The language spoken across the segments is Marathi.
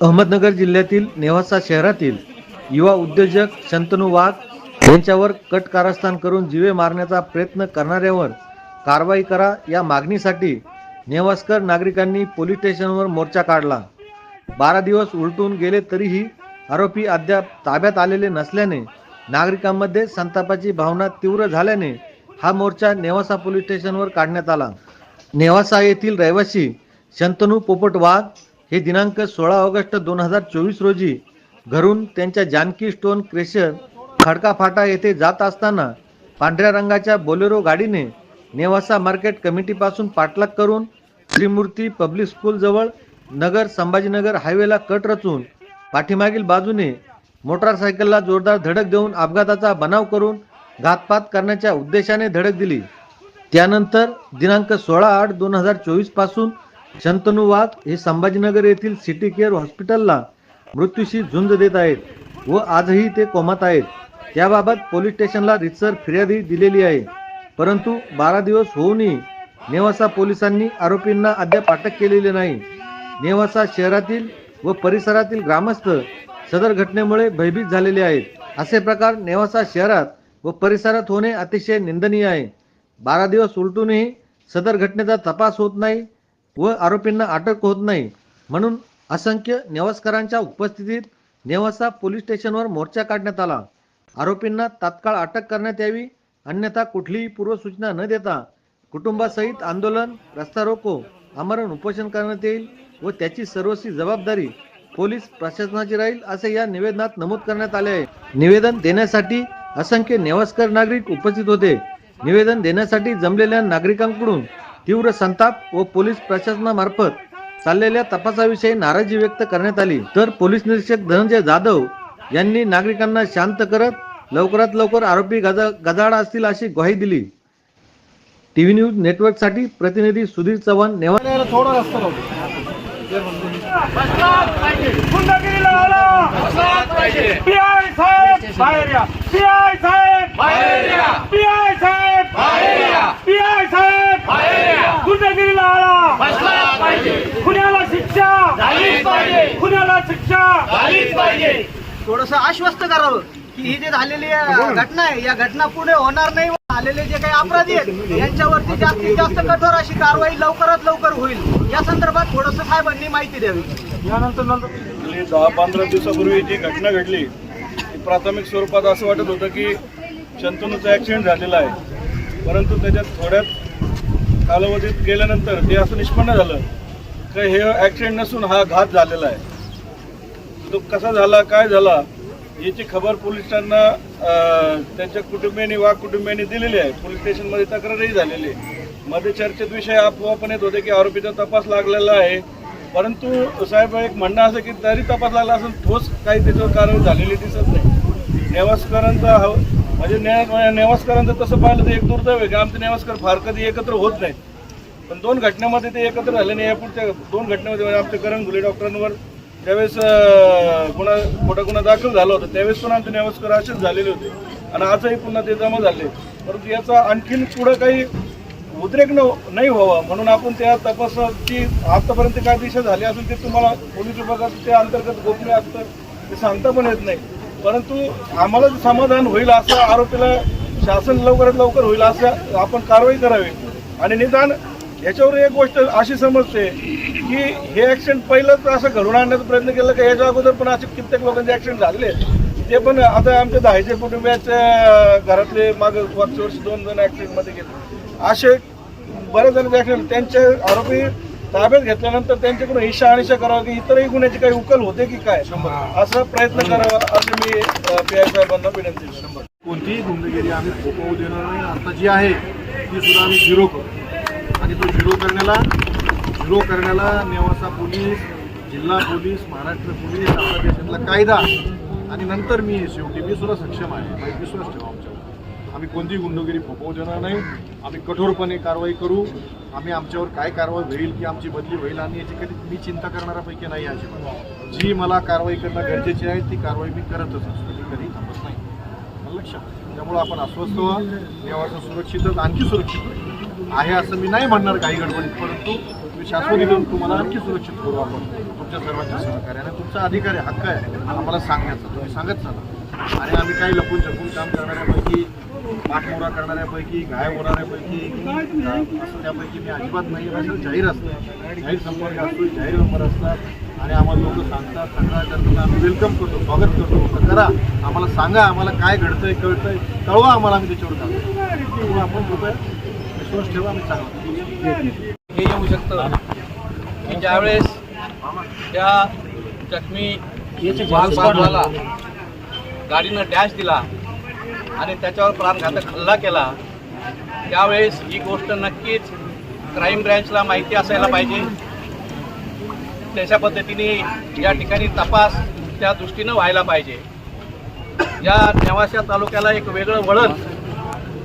अहमदनगर जिल्ह्यातील नेवासा शहरातील युवा उद्योजक शंतनू वाघ यांच्यावर कट कारस्थान करून जीवे मारण्याचा प्रयत्न करणाऱ्यावर कारवाई करा या मागणीसाठी नेवासकर नागरिकांनी पोलीस स्टेशनवर मोर्चा काढला. बारा दिवस उलटून गेले तरीही आरोपी अद्याप ताब्यात आलेले नसल्याने नागरिकांमध्ये संतापाची भावना तीव्र झाल्याने हा मोर्चा नेवासा पोलीस स्टेशनवर काढण्यात आला. नेवासा येथील रहिवासी शंतनू पोपट वाघ हे दिनांक सोळा ऑगस्ट दोन हजार चोवीस रोजी घरून त्यांच्या जानकी स्टोन क्रेशर खडका फाटा येथे जात असताना पांढऱ्या रंगाच्या बोलेरो गाडीने नेवासा मार्केट कमिटीपासून पाठलाग करून श्रीमूर्ती पब्लिक स्कूलजवळ नगर संभाजीनगर हायवेला कट रचून पाठीमागील बाजूने मोटारसायकलला जोरदार धडक देऊन अपघाताचा बनाव करून घातपात करण्याच्या उद्देशाने धडक दिली. त्यानंतर दिनांक सोळा आठ दोन हजार चोवीसपासून शंतनुवाद हे संभाजीनगर येथील सिटी केअर हॉस्पिटलला मृत्यूशी झुंज देत आहेत व आजही ते कोमात आहेत. त्याबाबत पोलीस स्टेशनला रितसर फिर्यादी दिलेली आहे. परंतु बारा दिवस होऊनही नेवासा पोलिसांनी आरोपींना अद्याप अटक केलेली नाही. नेवासा शहरातील व परिसरातील ग्रामस्थ सदर घटनेमुळे भयभीत झालेले आहेत. असे प्रकार नेवासा शहरात व परिसरात होणे अतिशय निंदनीय आहे. बारा दिवस उलटूनही सदर घटनेचा तपास होत नाही. व आरोपींना अटक होत नाही. म्हणून असंख्य नेवासकरांच्या उपस्थितीत नेवासा पोलीस स्टेशनवर मोर्चा काढण्यात आला. आरोपींना तात्काळ अटक करण्यात यावी अन्यथा कुठलीही पूर्वसूचना न देता कुटुंबासहित आंदोलन रस्ता रोको आमरण उपोषण करण्यात येईल व त्याची सर्वस्वी जबाबदारी पोलीस प्रशासनाची राहील असे या निवेदनात नमूद करण्यात आले आहे. निवेदन देण्यासाठी असंख्य नेवासकर नागरिक उपस्थित होते. निवेदन देण्यासाठी जमलेल्या नागरिकांकडून तीव्र संताप व पोलीस प्रशासनामार्फत चाललेल्या तपासाविषयी नाराजी व्यक्त करण्यात आली. तर पोलीस निरीक्षक धनंजय जाधव यांनी नागरिकांना शांत करत लवकरात लवकर आरोपी गजा गजाआड असतील अशी ग्वाही दिली. टीव्ही न्यूज नेटवर्कसाठी प्रतिनिधी सुधीर चव्हाण नेवा गुंडगिरीला गुंडगिरीला शिक्षा शिक्षा थोडस आश्वस्त करावं की ही जी झालेली घटना आहे या घटना पुढे होणार नाही व आलेले जे काही अपराधी आहेत यांच्यावरती जास्तीत जास्त कठोर अशी कारवाई लवकरात लवकर होईल. या संदर्भात थोडस साहेबांनी माहिती द्यावी. गेली दहा पंधरा दिवसापूर्वी जी घटना घडली ती प्राथमिक स्वरूपात असं वाटत होतं की शंतनूचा ॲक्सिडेंट झालेला आहे. परंतु त्याच्यात थोड्यात कालावधीत गेल्यानंतर ते असं निष्पन्न झालं का हे ॲक्सिडेंट नसून हा घात झालेला आहे. तो कसा झाला काय झाला याची खबर पोलिसांना त्यांच्या कुटुंबियांनी वा कुटुंबियांनी दिलेली आहे. पोलीस स्टेशनमध्ये तक्रारही झालेली आहे. मध्ये चर्चेत विषय अफवा पण येत होते की आरोपीचा तपास लागलेला आहे. परंतु साहेब एक म्हणणं असं की तरी तपास लागला असून ठोस काही त्याच्यावर कारवाई झालेली दिसत नाही. नेवासकरांचा हा- म्हणजे ने नेवासकरांचं तसं पाहिलं तर एक दुर्दैव आहे की आमचे नेवासकर फार कधी एकत्र होत नाहीत. पण दोन घटनेमध्ये ते एकत्र झाले नाही या पुढच्या दोन घटनेमध्ये म्हणजे आमच्या करण घुले डॉक्टरांवर त्यावेळेस गुन्हा खोटा गुन्हा दाखल झाला होता त्यावेळेस पण आमचे नेवासकर असेच झालेले होते. आणि आजही पुन्हा ते जमा झाले. परंतु याचा आणखीन पुढं काही उद्रेक न नाही व्हावा म्हणून आपण त्या तपासाची आतापर्यंत काय दिशा झाली असेल ते तुम्हाला पोलीस विभागात ते अंतर्गत गोपनीय असतं ते सांगता पण येत नाही. परंतु आम्हाला जे समाधान होईल असं आरोपीला शासन लवकरात लवकर होईल असं आपण कारवाई करावी. आणि निदान याच्यावर एक गोष्ट अशी समजते की हे ॲक्सिडेंट पहिलंच असं घडून आणण्याचा प्रयत्न केला की याच्या अगोदर पण असे कित्येक लोकांचे ॲक्सिडेंट झालेले ते पण आता आमच्या दहाचे कुटुंबियाच्या घरातले माग मागच्या वर्षी दोन जण ॲक्सिडेंटमध्ये गेले. असे बऱ्याच जण ॲक्सिडेंट त्यांचे आरोपी ताब्यात घेतल्यानंतर त्यांच्याकडून ही शहानिशा करावं की इतरही गुन्ह्याची काही उकल होते की काय? असा प्रयत्न करावा असं मी पी आय साहेबांना विनंती करतो कोणतीही गुंडगिरी आम्ही फोपवू देणार नाही. आता जी आहे ती सुद्धा आम्ही झिरो करू. आणि तो झिरो करण्याला झिरो करण्याला नेवासा पोलीस जिल्हा पोलीस महाराष्ट्र पोलीस आपला देशातला कायदा आणि नंतर मी शेवटी मी सुद्धा सक्षम आहे. विश्वास ठेवा आमच्यावर आम्ही कोणतीही गुंडगिरी फोपवू देणार नाही. आम्ही कठोरपणे कारवाई करू. आम्ही आमच्यावर काय कारवाई होईल की आमची बदली होईल आणि याची कधी मी चिंता करणाऱ्यापैकी नाही अजिबात. जी मला कारवाई करणं गरजेची आहे ती कारवाई मी करतच असतो. ती कधी थांबत नाही. मला लक्षात त्यामुळे आपण अस्वस्थ व्हा. देवाचं सुरक्षितच आणखी सुरक्षित आहे. असं मी नाही म्हणणार काही गडबडीत परंतु शाश्वती देऊन तुम्हाला आणखी सुरक्षित करू आपण. तुमच्या सर्वांच्या सहकार्याने. तुमचा अधिकार आहे हक्क आहे. आम्हाला सांगण्याचा. तुम्ही सांगत चला. आणि आम्ही काही लपून छपून काम करणाऱ्यापैकी पाठमोरा करणाऱ्यापैकी घाय होणाऱ्यापैकी असं त्यापैकी मी अजिबात नाही असं जाहीर असतं. जाहीर संपर्क असतो जाहीर नंबर असतात. आणि आम्हाला लोक सांगतात तक्रार करतात आम्ही वेलकम करतो स्वागत करतो. तर करा आम्हाला सांगा आम्हाला काय घडतंय कळतंय कळवा आम्हाला आम्ही त्याच्यावर घालतो आपण कृपया विश्वास ठेवा आम्ही चांगला हे येऊ शकतं. की ज्यावेळेस त्या जखमी गाडीनं डॅश दिला आणि त्याच्यावर प्राणघातक हल्ला केला. त्यावेळेस ही गोष्ट नक्कीच क्राईम ब्रँचला माहिती असायला पाहिजे. त्याच्या पद्धतीने या ठिकाणी तपास त्या दृष्टीनं व्हायला पाहिजे. या नेवाशा तालुक्याला एक वेगळं वळण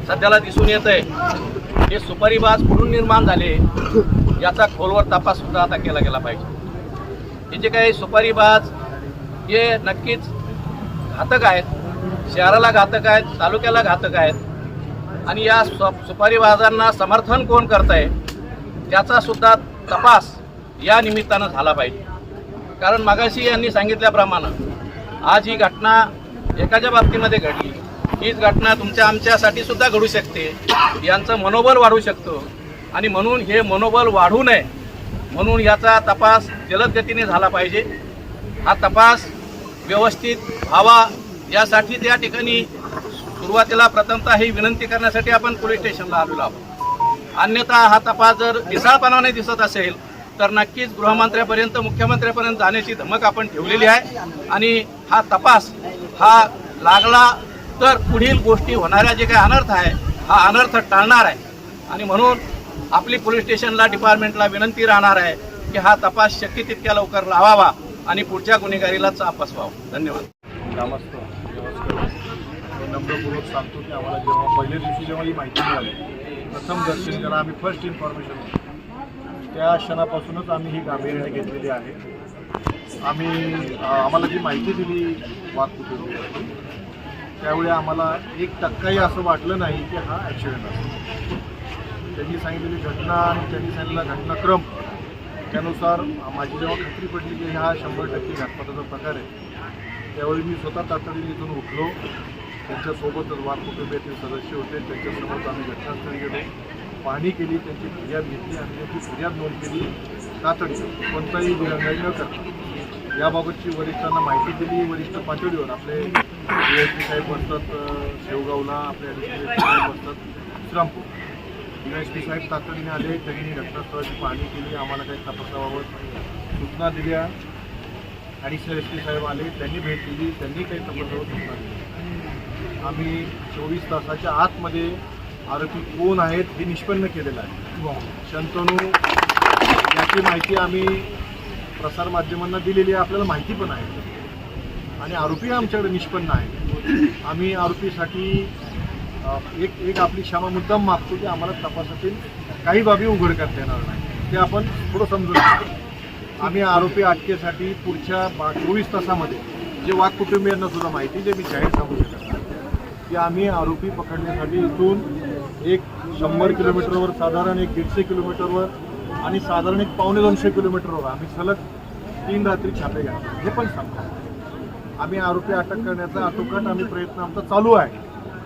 सध्याला दिसून येत आहे हे सुपारीबाज कुठून निर्माण झाले याचा खोलवर तपास सुद्धा आता केला गेला पाहिजे. हे जे काही सुपारीबाज हे नक्कीच घातक आहेत. शहराला घातक आहेत तालुक्याला घातक आहेत. आणि या सुपारी सुपारीबाजांना समर्थन कोण करत आहे त्याचा सुद्धा तपास या निमित्तानं झाला पाहिजे. कारण मागाशी यांनी सांगितल्याप्रमाणे आज ही घटना एकाच्या बाबतीमध्ये घडली. हीच घटना तुमच्या आमच्यासाठी सुद्धा घडू शकते. यांचं मनोबल वाढू शकतो. आणि म्हणून हे मनोबल वाढू नये म्हणून याचा तपास जलद गतीने झाला पाहिजे. हा तपास व्यवस्थित व्हावा यासाठी त्या ठिकाणी सुरुवातीला प्रथमतः ही विनंती करण्यासाठी आपण पोलीस स्टेशनला आलेलो आहोत. अन्यथा हा तपास जर ढिसाळपणाने दिसत असेल तर नक्कीच गृहमंत्र्यापर्यंत मुख्यमंत्र्यापर्यंत जाण्याची धमक आपण ठेवलेली आहे. आणि हा तपास हा लागला तर पुढील गोष्टी होणाऱ्या जे काही अनर्थ आहे हा अनर्थ टाळणार आहे. आणि म्हणून आपली पोलीस स्टेशनला डिपार्टमेंटला विनंती राहणार आहे की हा तपास शक्य तितक्या लवकर लावावा आणि पुढच्या गुन्हेगारीला चाप व्हावं धन्यवाद. नमस्कार हे सांगतो की आम्हाला जेव्हा पहिल्या दिवशी जेव्हा ही माहिती मिळाली प्रथम दर्शन ज्याला आम्ही फर्स्ट इन्फॉर्मेशन त्या क्षणापासूनच आम्ही ही गांभीर्याने घेतलेली आहे. आम्ही आम्हाला जी माहिती दिली वाहतुकीची त्यावेळी आम्हाला एक टक्काही असं वाटलं नाही की हा ॲक्सिडेंट असेल. त्यांनी सांगितलेली घटना आणि त्यांनी सांगितलेला घटनाक्रम त्यानुसार माझी जेव्हा खात्री पडली की हा शंभर टक्के घातपाताचा प्रकार आहे त्यावेळी मी स्वतः तातडीने इथून उठलो. त्यांच्यासोबतच वाघ कुटुंबियातील सदस्य होते. त्यांच्यासोबत आम्ही घटनास्थळी गेलो. पाहणी केली त्यांची फिर्याद घेतली आणि त्यांची फिर्याद नोंद केली. तातडीने कोणताही दिरंगाई न करता. याबाबतची वरिष्ठांना माहिती दिली. वरिष्ठ पातळीवर आपले डीएसपी एस साहेब असतात शेवगावला आपले ॲडिशनल साहेब असतात. श्रामपूर एस पी साहेब तातडीने आले. त्यांनी घटनास्थळाची पाहणी केली. आम्हाला काही तपासाबाबत सूचना दिल्या. ॲडिशनल एस पी साहेब आले. त्यांनी भेट दिली. त्यांनी काही तपासाबाबत सूचना दिली आम्ही चोवीस तासाच्या आतमध्ये आरोपी कोण आहेत हे निष्पन्न केलेलं आहे. शंतनू याची माहिती आम्ही प्रसारमाध्यमांना दिलेली आहे आपल्याला माहिती पण आहे. आणि आरोपी आमच्याकडे निष्पन्न आहे आम्ही आरोपीसाठी एक एक आपली क्षमा मुद्दाम मागतो की आम्हाला तपासातील काही बाबी उघड करता येणार नाही. ते आपण थोडं समजून घेतो आम्ही आरोपी अटकेसाठी पुढच्या बा चोवीस तासामध्ये जे वाघ कुटुंबियांना सुद्धा माहिती जे मी जाहीर सांगू शकत की आम्ही आरोपी पकडण्यासाठी इथून एक शंभर किलोमीटरवर साधारण एक दीडशे किलोमीटरवर आणि साधारण एक पावणे दोनशे किलोमीटरवर आम्ही सलग तीन रात्री छापे घातले. हे पण सांगतो. आम्ही आरोपी अटक करण्याचा आटोकाट आम्ही प्रयत्न आमचा चालू आहे.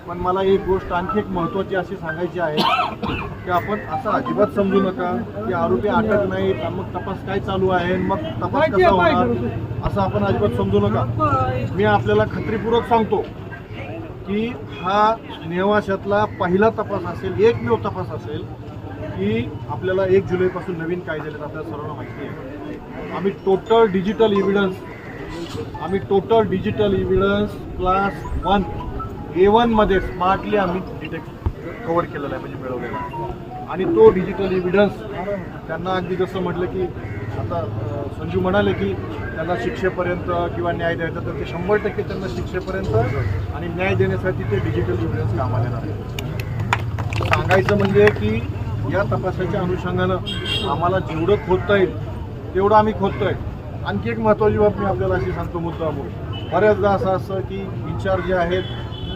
पण मला एक गोष्ट आणखी एक महत्त्वाची अशी सांगायची आहे की आपण असं अजिबात समजू नका की आरोपी अटक नाही मग तपास काय चालू आहे मग तपास कसा होणार असं आपण अजिबात समजू नका. मी आपल्याला खात्रीपूर्वक सांगतो. की हा नेवाशातला पहिला तपास असेल एकमेव तपास असेल की आपल्याला एक जुलैपासून नवीन कायदे आपल्याला सर्वांना माहिती आहे. आम्ही टोटल डिजिटल इव्हिडन्स आम्ही total digital evidence class one A वनमध्ये स्मार्टली आम्ही डिटेक्ट कवर केलेला आहे म्हणजे मिळवलेला आहे. आणि तो डिजिटल एव्हिडन्स त्यांना अगदी जसं म्हटलं की आता संजू म्हणाले की त्यांना शिक्षेपर्यंत किंवा न्याय द्यायचा तर ते शंभर टक्के त्यांना शिक्षेपर्यंत आणि न्याय देण्यासाठी ते डिजिटल एव्हिडन्स कामाला येणार सांगायचं म्हणजे की या तपासाच्या अनुषंगानं आम्हाला जेवढं खोदता येईल तेवढं आम्ही खोदतोय. आणखी एक महत्त्वाची बाब मी आपल्याला अशी सांगतो मुद्दा म्हणून बऱ्याचदा असं असतं की इन्चार्ज जे आहेत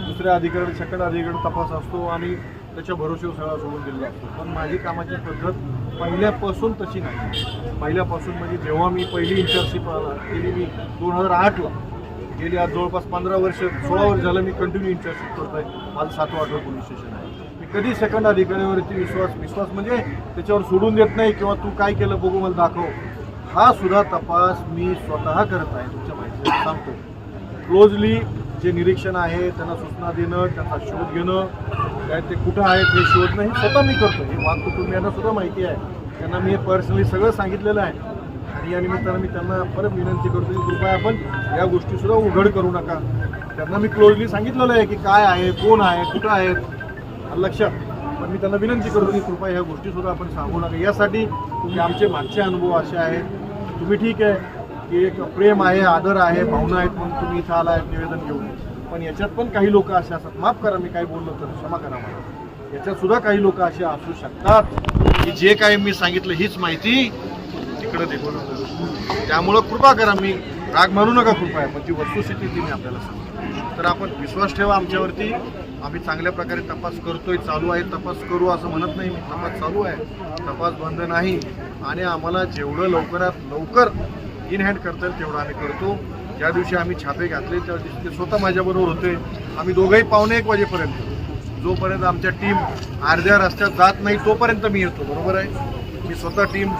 दुसऱ्या अधिकारी सेकंड अधिकारी तपास असतो आणि त्याच्या भरोश्यावर सगळा सोडून दिलेला असतो. पण माझी कामाची पद्धत पहिल्यापासून तशी नाही. पहिल्यापासून म्हणजे जेव्हा मी पहिली इंटर्नशिप केली मी दोन हजार आठला गेली. आज जवळपास पंधरा वर्ष सोळा वर्ष झालं मी कंटिन्यू इंटर्नशिप आहे माझं सातवं आठवं पोलीस स्टेशन आहे. मी कधी सेकंड अधिकाऱ्यावरती विश्वास विश्वास म्हणजे त्याच्यावर सोडून देत नाही किंवा तू काय केलं बघू मला दाखव. हा सुद्धा तपास मी स्वतः करत आहे तुमच्या माहिती सांगतो. क्लोजली जे निरीक्षण आहे त्यांना सूचना देणं त्यांचा शोध घेणं काय ते कुठं आहेत हे शोधणं हे स्वतः मी करतो हे वाघ कुटुंबियांना सुद्धा माहिती आहे. त्यांना मी पर्सनली सगळं सांगितलेलं आहे. आणि या निमित्तानं मी त्यांना परत विनंती करतो की कृपया आपण या गोष्टीसुद्धा उघड करू नका. त्यांना मी क्लोजली सांगितलेलं आहे की काय आहे कोण आहे कुठं आहेत लक्षात पण मी त्यांना विनंती करतो की कृपया ह्या गोष्टीसुद्धा आपण सांगू नका. यासाठी की आमचे मागचे अनुभव असे आहेत. तुम्ही ठीक आहे. की एक प्रेम आहे आदर आहे भावना आहेत म्हणून तुम्ही इथं आला निवेदन घेऊन. पण याच्यात पण काही लोक असे असतात. माफ करा मी काही बोललो तर क्षमा करा मला. याच्यात सुद्धा काही लोक असे असू शकतात की जे काही मी सांगितलं हीच माहिती तिकडं देतो. त्यामुळं कृपा करा मी राग मानू नका कृपया पण जी वस्तुस्थिती ती मी आपल्याला सांगतो. तर आपण विश्वास ठेवा आमच्यावरती. आम्ही चांगल्या प्रकारे तपास करतोय चालू आहे तपास करू असं म्हणत नाही मी. तपास चालू आहे. तपास बंद नाही. आणि आम्हाला जेवढं लवकरात लवकर इन हँड करता येईल तेवढं आम्ही करतो. ज्या दिवशी आम्ही छापे घातले त्या दिवशी ते स्वतः माझ्याबरोबर होते. आम्ही दोघंही पावणे एक वाजेपर्यंत. जोपर्यंत आमच्या टीम अर्ध्या रस्त्यात जात नाही तोपर्यंत मी येतो. बरोबर आहे? मी स्वतः टीम